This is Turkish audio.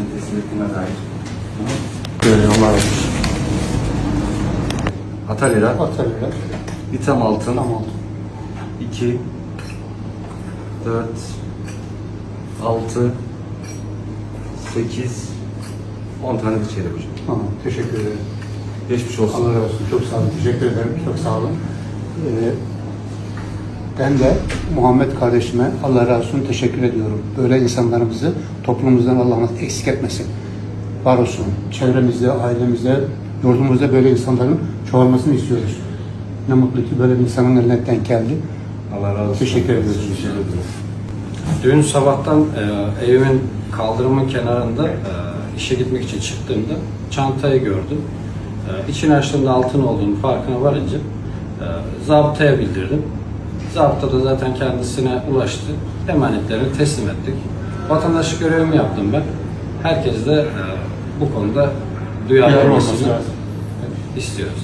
ettiğine dair. Böyle Allah razı olsun. Atalera, Atölyeler. İtham Altın, Tamam. 2, 4, 6, 8, 10 tane de çeyrek hocam. Tamam. Teşekkür ederim. Geçmiş olsun. Allah razı olsun. Çok sağ olun. Teşekkür ederim. Çok sağ olun. Ee, ben de Muhammed kardeşime Allah razı olsun teşekkür ediyorum. Böyle insanlarımızı toplumumuzdan Allah'ımız eksik etmesin. Var olsun. Çevremizde, ailemizde, yurdumuzda böyle insanların çoğalmasını istiyoruz. Ne mutlu ki böyle bir insanın eline denk geldi. Allah razı olsun. Teşekkür ederim. Dün sabahtan e, evimin kaldırımın kenarında e, işe gitmek için çıktığımda çantayı gördüm. E, içini açtığımda altın olduğunu farkına varınca e, zabıtaya bildirdim. Zabıta da zaten kendisine ulaştı. Emanetlerini teslim ettik. Vatandaşlık görevimi yaptım ben. Herkes de e, bu konuda duyarlı Duyarlı olması olmasını istiyoruz.